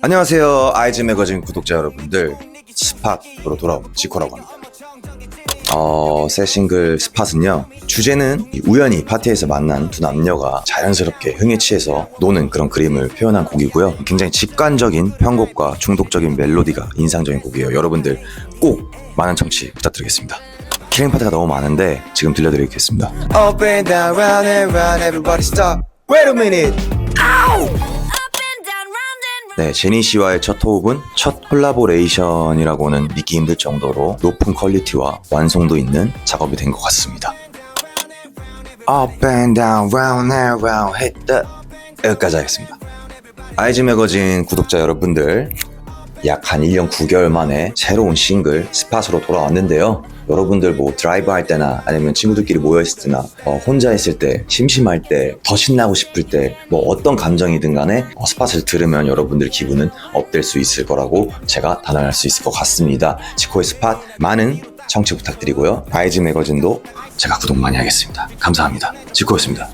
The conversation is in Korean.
안녕하세요. 아이즈 매거진 구독자 여러분들. 스팟으로 돌아온 지코라고 합니다. 어, 새 싱글 스팟은요. 주제는 이 우연히 파티에서 만난 두 남녀가 자연스럽게 흥에 취해서 노는 그런 그림을 표현한 곡이고요. 굉장히 직관적인 편곡과 중독적인 멜로디가 인상적인 곡이에요. 여러분들 꼭 많은 청취 부탁드리겠습니다. 킬링 파트가 너무 많은데 지금 들려드리겠습니다. Up and down, round and round, everybody stop. Wait a minute. 네, 제니 씨와의 첫 호흡은 첫 콜라보레이션이라고는 믿기 힘들 정도로 높은 퀄리티와 완성도 있는 작업이 된 것 같습니다. Up and down, round and round, hit the 여기까지 하겠습니다. 아이즈 매거진 구독자 여러분들 약 한 1년 9개월 만에 새로운 싱글 스팟으로 돌아왔는데요. 여러분들 뭐 드라이브 할 때나 아니면 친구들끼리 모여있을 때나 어, 혼자 있을 때 심심할 때 더 신나고 싶을 때 뭐 어떤 감정이든 간에 어, 스팟을 들으면 여러분들 기분은 업될 수 있을 거라고 제가 단언할 수 있을 것 같습니다. 지코의 스팟 많은 청취 부탁드리고요. 바이즈 매거진도 제가 구독 많이 하겠습니다. 감사합니다. 지코였습니다.